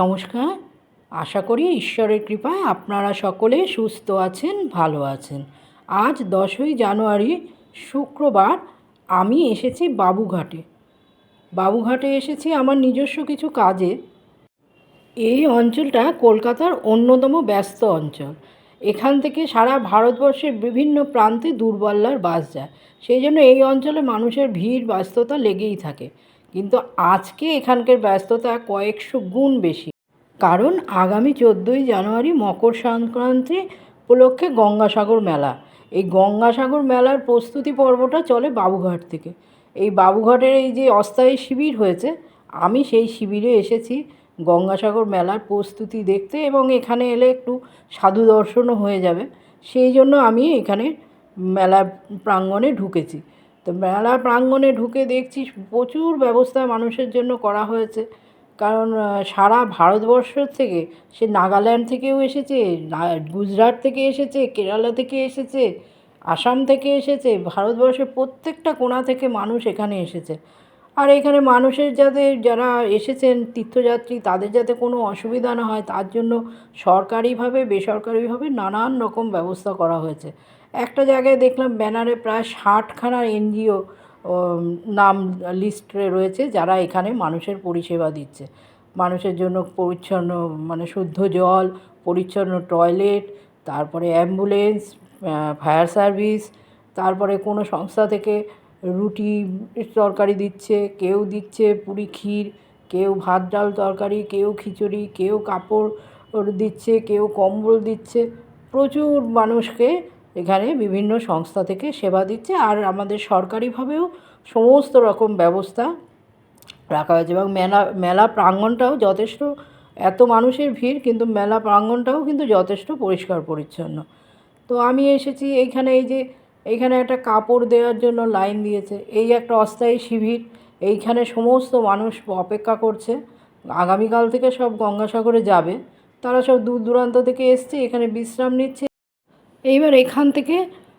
নমস্কার। আশা করি ঈশ্বরের কৃপায় আপনারা সকলে সুস্থ আছেন, ভালো আছেন। আজ দশই জানুয়ারি, শুক্রবার আমি এসেছি বাবুঘাটে। বাবুঘাটে এসেছি আমার নিজস্ব কিছু কাজে। এই অঞ্চলটা কলকাতার অন্যতম ব্যস্ত অঞ্চল। এখান থেকে সারা ভারতবর্ষের বিভিন্ন প্রান্তে দূরপাল্লার বাস যায়। সেই জন্য এই অঞ্চলে মানুষের ভিড়, ব্যস্ততা লেগেই থাকে। কিন্তু আজকে এখানকার ব্যস্ততা কয়েকশো গুণ বেশি। কারণ আগামী চোদ্দোই জানুয়ারি মকর সংক্রান্তি উপলক্ষে গঙ্গাসাগর মেলা। এই গঙ্গাসাগর মেলার প্রস্তুতি পর্বটা চলে বাবুঘাট থেকে। এই বাবুঘাটের এই যে অস্থায়ী শিবির হয়েছে, আমি সেই শিবিরে এসেছি গঙ্গাসাগর মেলার প্রস্তুতি দেখতে এবং এখানে এলে একটু সাধু দর্শনও হয়ে যাবে। সেই জন্য আমি এখানে মেলা প্রাঙ্গণে ঢুকেছি। তো মেলা প্রাঙ্গণে ঢুকে দেখছি প্রচুর ব্যবস্থা মানুষের জন্য করা হয়েছে। কারণ সারা ভারতবর্ষ থেকে সে নাগাল্যান্ড থেকেও এসেছে গুজরাট থেকে এসেছে, কেরালা থেকে এসেছে, আসাম থেকে এসেছে, ভারতবর্ষের প্রত্যেকটা কোণা থেকে মানুষ এখানে এসেছে। আর এখানে মানুষের যাতে, যারা এসেছেন তীর্থযাত্রী, তাদের যাতে কোনো অসুবিধা না হয়, তার জন্য সরকারিভাবে, বেসরকারিভাবে নানান রকম ব্যবস্থা করা হয়েছে। একটা জায়গায় দেখলাম ব্যানারে প্রায় ষাটখানা এনজিও নাম লিস্টে রয়েছে যারা এখানে মানুষের পরিষেবা দিচ্ছে। মানুষের জন্য পরিচ্ছন্ন মানে শুদ্ধ জল, পরিচ্ছন্ন টয়লেট, তারপরে অ্যাম্বুলেন্স ফায়ার সার্ভিস, তারপরে কোনো সংস্থা থেকে রুটি তরকারি দিচ্ছে, কেউ দিচ্ছে পুরি ক্ষীর, কেউ ভাত, ডাল তরকারি, কেউ খিচুড়ি, কেউ কাপড় দিচ্ছে, কেউ কম্বল দিচ্ছে। প্রচুর মানুষকে এখানে বিভিন্ন সংস্থা থেকে সেবা দিচ্ছে আর আমাদের সরকারিভাবেও সমস্ত রকম ব্যবস্থা রাখা হয়েছে এবং মেলা মেলা প্রাঙ্গণটাও যথেষ্ট, এত মানুষের ভিড় কিন্তু মেলা প্রাঙ্গণটাও কিন্তু যথেষ্ট পরিষ্কার পরিচ্ছন্ন। তো আমি এসেছি এইখানে এই যে, এইখানে একটা কাপড় দেওয়ার জন্য লাইন দিয়েছে, এই একটা অস্থায়ী শিবির, এইখানে সমস্ত মানুষ অপেক্ষা করছে, আগামীকাল থেকে সব গঙ্গাসাগরে যাবে, তারা সব দূর দূরান্ত থেকে এসছে, এখানে বিশ্রাম নিচ্ছে। এইবার এখান থেকে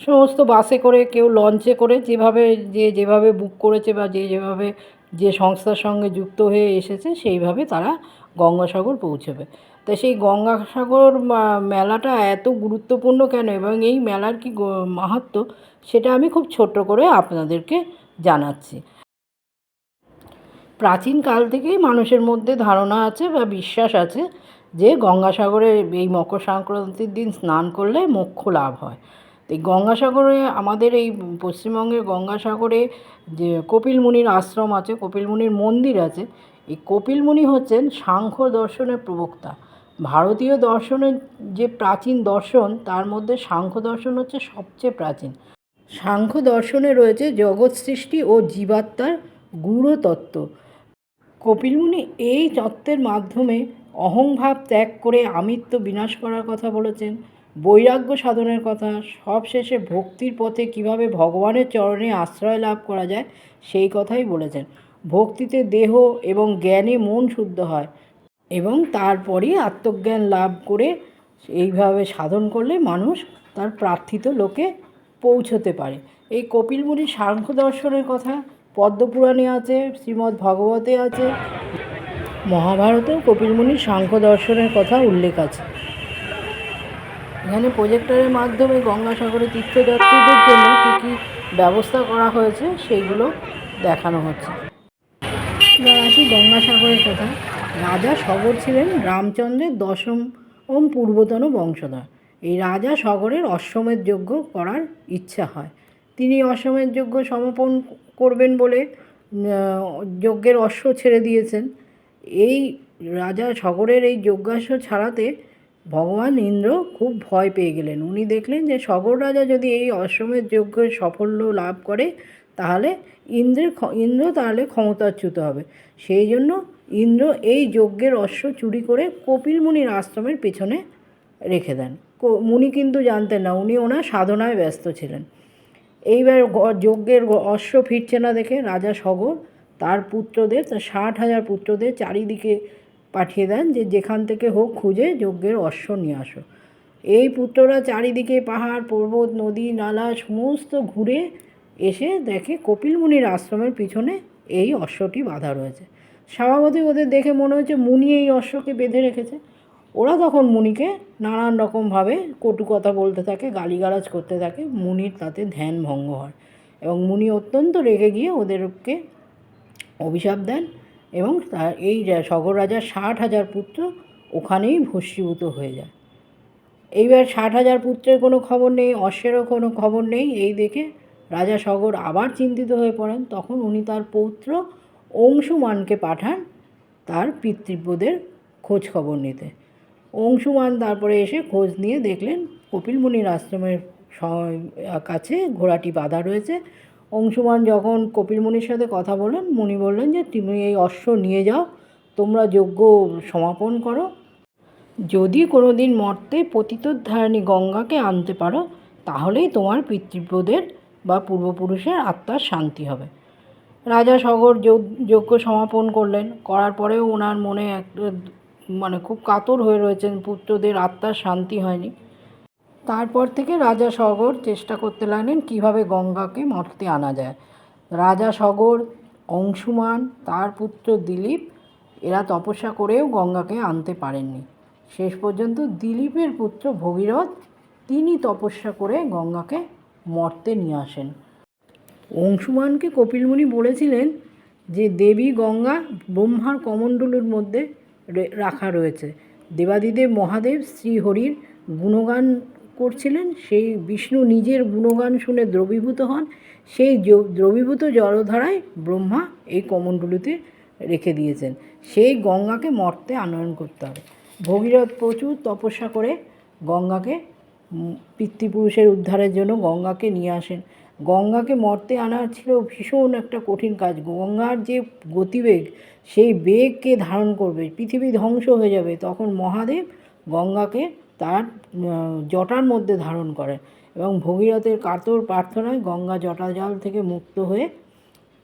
সমস্ত বাসে করে কেউ লঞ্চে করে যেভাবে, যে যেভাবে বুক করেছে বা যে যেভাবে, যে সংস্থার সঙ্গে যুক্ত হয়ে এসেছে সেইভাবে তারা গঙ্গাসাগর পৌঁছবে। তা সেই গঙ্গাসাগর মেলাটা এত গুরুত্বপূর্ণ কেন? এবং এই মেলার কি মাহাত্ম্য সেটা আমি খুব ছোট্ট করে আপনাদেরকে জানাচ্ছি। প্রাচীনকাল থেকেই মানুষের মধ্যে ধারণা আছে বা বিশ্বাস আছে যে গঙ্গাসাগরে এই মকর সংক্রান্তির দিন স্নান করলে মোক্ষ লাভ হয়। তো এই গঙ্গাসাগরে আমাদের এই পশ্চিমবঙ্গের গঙ্গাসাগরে যে কপিল মুনির আশ্রম আছে কপিল মুনির মন্দির আছে, এই কপিল মুনি হচ্ছেন সাংখ্য দর্শনের প্রবক্তা। ভারতীয় দর্শনের যে প্রাচীন দর্শন, তার মধ্যে সাংখ্য দর্শন হচ্ছে সবচেয়ে প্রাচীন। সাংখ্য দর্শনে রয়েছে জগৎ সৃষ্টি ও জীবাত্মার গূঢ় তত্ত্ব কপিলমুনি এই তত্ত্বের মাধ্যমে অহংভাব ত্যাগ করে আমিত্ব বিনাশ করার কথা বলেছেন। বৈরাগ্য সাধনের কথা, সবশেষে ভক্তির পথে কীভাবে ভগবানের চরণে আশ্রয় লাভ করা যায়, সেই কথাই বলেছেন। ভক্তিতে দেহ এবং জ্ঞানে মন শুদ্ধ হয় এবং তারপরই আত্মজ্ঞান লাভ করে এইভাবে সাধন করলে মানুষ তার প্রার্থিত লোকে পৌঁছতে পারে। এই কপিল মুনির সাংখ্য দর্শনের কথা পদ্মপুরাণে আছে, শ্রীমদ্ ভগবতে আছে মহাভারতেও কপিল মুনির সাংখ্য দর্শনের কথা উল্লেখ আছে। এখানে প্রজেক্টরের মাধ্যমে গঙ্গাসাগরে তীর্থযাত্রীদের জন্য কী কী ব্যবস্থা করা হয়েছে সেইগুলো দেখানো হচ্ছে। এবার আসি গঙ্গাসাগরের কথা। রাজা সগর ছিলেন রামচন্দ্রের দশম ওম পূর্বতন বংশধর। এই রাজা সগরের অশ্বমেধ যজ্ঞ করার ইচ্ছা হয়। তিনি অশ্বমেধ যজ্ঞ সমাপন করবেন বলে যজ্ঞের অশ্ব ছেড়ে দিয়েছেন। এই রাজা সগরের এই যজ্ঞাশ্ব ছাড়াতে ভগবান ইন্দ্র খুব ভয় পেয়ে গেলেন। উনি দেখলেন যে সগর রাজা যদি এই অশ্বমেধ যজ্ঞে সাফল্য লাভ করে, তাহলে ইন্দ্রের ইন্দ্র তাহলে ক্ষমতাচ্যুত হবে। সেই জন্য ইন্দ্র এই যজ্ঞের অশ্ব চুরি করে কপিল মুনির আশ্রমের পেছনে রেখে দেন। মুনি কিন্তু জানতেন না, উনি ওনার সাধনায় ব্যস্ত ছিলেন। এইবার যজ্ঞের অশ্ব ফিরছে না দেখে রাজা সগর তার পুত্রদের তার ষাট হাজার পুত্রদের চারিদিকে পাঠিয়ে দেন যে যেখান থেকে হোক খুঁজে যজ্ঞের অশ্ব নিয়ে আসো। এই পুত্ররা চারিদিকে পাহাড়, পর্বত, নদী, নালা সমস্ত ঘুরে এসে দেখে কপিল মুনির আশ্রমের পিছনে এই অশ্বটি বাঁধা রয়েছে। স্বভাবতই ওদের দেখে মনে হচ্ছে মুনি এই অশ্বকে বেঁধে রেখেছে। ওরা তখন মুনিকে নানান রকমভাবে কটু কথা বলতে থাকে, গালিগালাজ করতে থাকে, মুনির তাতে ধ্যান ভঙ্গ হয় এবং মুনি অত্যন্ত রেগে গিয়ে ওদেরকে অভিশাপ দেন এবং তার এই সগর রাজার ষাট হাজার পুত্র ওখানেই ভস্মীভূত হয়ে যায়। এইবার ষাট হাজার পুত্রের কোনো খবর নেই, অশ্বেরও কোনো খবর নেই। এই দেখে রাজা সগর আবার চিন্তিত হয়ে পড়েন। তখন উনি তার পৌত্র অংশুমানকে পাঠান তার পিতৃব্যদের খোঁজ খবর নিতে। অংশুমান তারপরে এসে খোঁজ নিয়ে দেখলেন কপিলমুনির আশ্রমের কাছে ঘোড়াটি বাঁধা রয়েছে। অংশুমান যখন কপিলমুনির সাথে কথা বললেন, মুনি বললেন যে, তুমি এই অশ্ব নিয়ে যাও, তোমরা যজ্ঞ সমাপন করো। যদি কোনো দিন মর্তে পতিতোদ্ধারিণী গঙ্গাকে আনতে পারো, তাহলেই তোমার পিতৃব্যদের বা পূর্বপুরুষের আত্মার শান্তি হবে। রাজা সগর যজ্ঞ সমাপন করলেন। করার পরেও ওনার মনে এক মানে খুব কাতর হয়ে রয়েছেন, পুত্রদের আত্মার শান্তি হয়নি। তারপর থেকে রাজা সগর চেষ্টা করতে লাগলেন কীভাবে গঙ্গাকে মর্তে আনা যায়। রাজা সগর, অংশুমান, তার পুত্র দিলীপ, এরা তপস্যা করেও গঙ্গাকে আনতে পারেননি। শেষ পর্যন্ত দিলীপের পুত্র ভগীরথ, তিনি তপস্যা করে গঙ্গাকে মর্তে নিয়ে আসেন। অংশুমানকে কপিলমুনি বলেছিলেন যে, দেবী গঙ্গা ব্রহ্মার কমণ্ডলুর মধ্যে রাখা রয়েছে। দেবাদিদেব মহাদেব শ্রীহরির গুণগান করছিলেন, সেই বিষ্ণু নিজের গুণগান শুনে দ্রবীভূত হন, সেই দ্রবীভূত জলধারায় ব্রহ্মা এই কমণ্ডলুতে রেখে দিয়েছেন। সেই গঙ্গাকে মর্তে আনয়ন করতে হবে। ভগীরথ প্রচুর তপস্যা করে গঙ্গাকে পিতৃপুরুষের উদ্ধারের জন্য গঙ্গাকে নিয়ে আসেন। গঙ্গাকে মর্তে আনা ছিল ভীষণ একটা কঠিন কাজ। গঙ্গার যে গতিবেগ, সেই বেগকে ধারণ করবে, পৃথিবী ধ্বংস হয়ে যাবে। তখন মহাদেব গঙ্গাকে তার জটার মধ্যে ধারণ করেন এবং ভগীরথের কাতর প্রার্থনায় গঙ্গা জটা জল থেকে মুক্ত হয়ে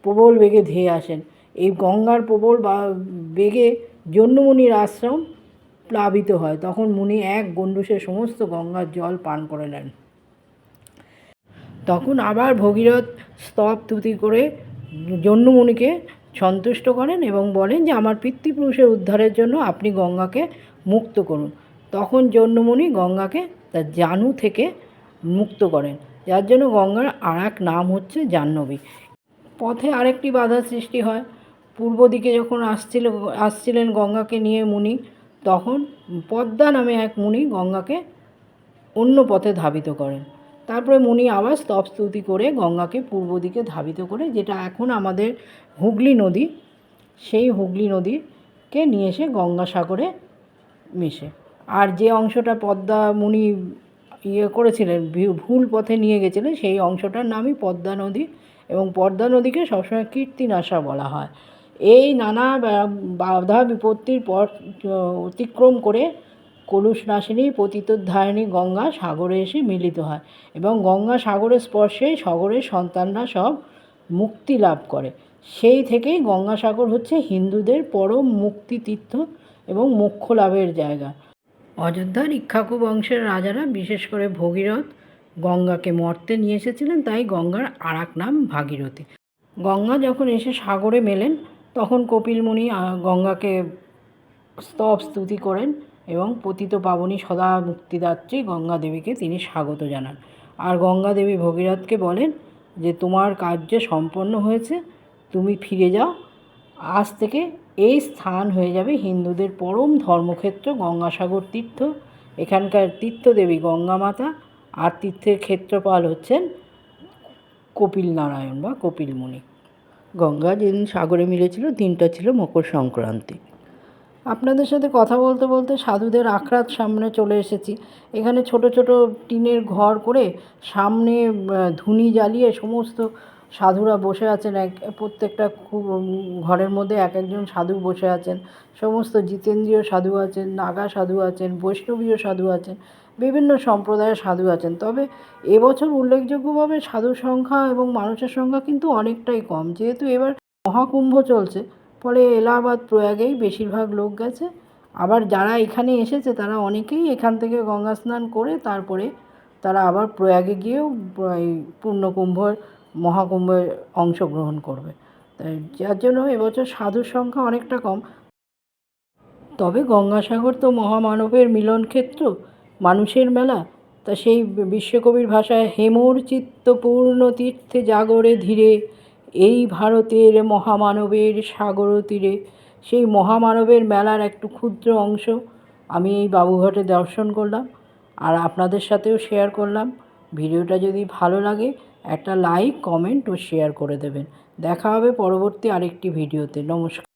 প্রবল বেগে ধেয়ে আসেন। এই গঙ্গার প্রবল বা, বেগে জন্যমুনির আশ্রম প্লাবিত হয়। তখন মুনি এক গণ্ডুসে সমস্ত গঙ্গার জল পান করে নেন। তখন আবার ভগীরথ স্তব তুতি করে জন্যমুনিকে সন্তুষ্ট করেন এবং বলেন যে, আমার পিতৃপুরুষের উদ্ধারের জন্য আপনি গঙ্গাকে মুক্ত করুন। তখন জন্যমুনি গঙ্গাকে তার জানু থেকে মুক্ত করেন। যার জন্য গঙ্গার আর এক নাম হচ্ছে জাহ্নবী। পথে আরেকটি বাধা সৃষ্টি হয়। পূর্ব দিকে যখন আসছিল, আসছিলেন গঙ্গাকে নিয়ে মুনি, তখন পদ্মা নামে এক মুনি গঙ্গাকে অন্য পথে ধাবিত করেন। তারপরে মুনি আবার স্তব স্তুতি করে গঙ্গাকে পূর্ব দিকে ধাবিত করে, যেটা এখন আমাদের হুগলি নদী, সেই হুগলি নদীকে নিয়ে এসে গঙ্গাসাগরে মিশে। আর যে অংশটা পদ্মা মুনি ইয়ে করেছিলেন ভুল পথে নিয়ে গেছিলেন, সেই অংশটার নামই পদ্মা নদী এবং পদ্মা নদীকে সবসময় কীর্তিনাশা বলা হয়। এই নানা বাধা বিপত্তির পর অতিক্রম করে কলুষ নাশিনী গঙ্গা সাগরে এসে মিলিত হয় এবং গঙ্গা সাগরের স্পর্শেই সাগরের সন্তানরা সব মুক্তি লাভ করে। সেই থেকেই গঙ্গাসাগর হচ্ছে হিন্দুদের পরম মুক্তি তীর্থ এবং মোক্ষ লাভের জায়গা। অযোধ্যার ইক্ষাকু বংশের রাজারা, বিশেষ করে ভগীরথ, গঙ্গাকে মর্তে নিয়ে এসেছিলেন, তাই গঙ্গার আর নাম ভাগীরথী। গঙ্গা যখন এসে সাগরে মেলেন, তখন কপিলমুনি গঙ্গাকে স্তব স্তুতি করেন এবং পতিত পাবনী সদা মুক্তিদাত্রী গঙ্গা দেবীকে তিনি স্বাগত জানান। আর গঙ্গা দেবী ভগীরথকে বলেন যে, তোমার কার্য সম্পন্ন হয়েছে, তুমি ফিরে যাও। আজ থেকে এই স্থান হয়ে যাবে হিন্দুদের পরম ধর্মক্ষেত্র গঙ্গাসাগর তীর্থ। এখানকার তীর্থদেবী গঙ্গা মাতা আর তীর্থের ক্ষেত্রপাল হচ্ছেন কপিল নারায়ণ বা কপিল মুনি। গঙ্গা যেদিন সাগরে মিলেছিল, দিনটা ছিল মকর সংক্রান্তি। আপনাদের সাথে কথা বলতে বলতে সাধুদের আখড়ার সামনে চলে এসেছি। এখানে ছোট ছোট টিনের ঘর করে সামনে ধুনি জ্বালিয়ে সমস্ত সাধুরা বসে আছেন, এক, প্রত্যেকটা খুব ঘরের মধ্যে এক একজন সাধু বসে আছেন। সমস্ত জিতেন্দ্রীয় সাধু আছেন, নাগা সাধু আছেন, বৈষ্ণবীয় সাধু আছেন, বিভিন্ন সম্প্রদায়ের সাধু আছেন। তবে এবছর উল্লেখযোগ্যভাবে সাধুর সংখ্যা এবং মানুষের সংখ্যা কিন্তু অনেকটাই কম। যেহেতু এবার মহাকুম্ভ চলছে, ফলে এলাহাবাদ, প্রয়াগেই বেশিরভাগ লোক গেছে। আবার যারা এখানে এসেছে, তারা অনেকেই এখান থেকে গঙ্গা স্নান করে তারপরে তারা আবার প্রয়াগে গিয়েও পূর্ণকুম্ভের মহাকুম্ভে অংশগ্রহণ করবে। যার জন্য এবছর সাধুর সংখ্যা অনেকটা কম। তবে গঙ্গাসাগর তো মহামানবের মিলনক্ষেত্র, মানুষের মেলা। তা সেই বিশ্বকবির ভাষায় হেমর চিত্তপূর্ণ তীর্থে জাগরে ধীরে, এই ভারতের মহামানবের সাগর তীরে। সেই মহামানবের মেলার একটু ক্ষুদ্র অংশ আমি এই বাবুঘাটে দর্শন করলাম। আর আপনাদের সাথেও শেয়ার করলাম। ভিডিওটা যদি ভালো লাগে একটা লাইক কমেন্ট ও শেয়ার করে দেবেন। দেখা হবে পরবর্তী আরেকটি ভিডিওতে নমস্কার।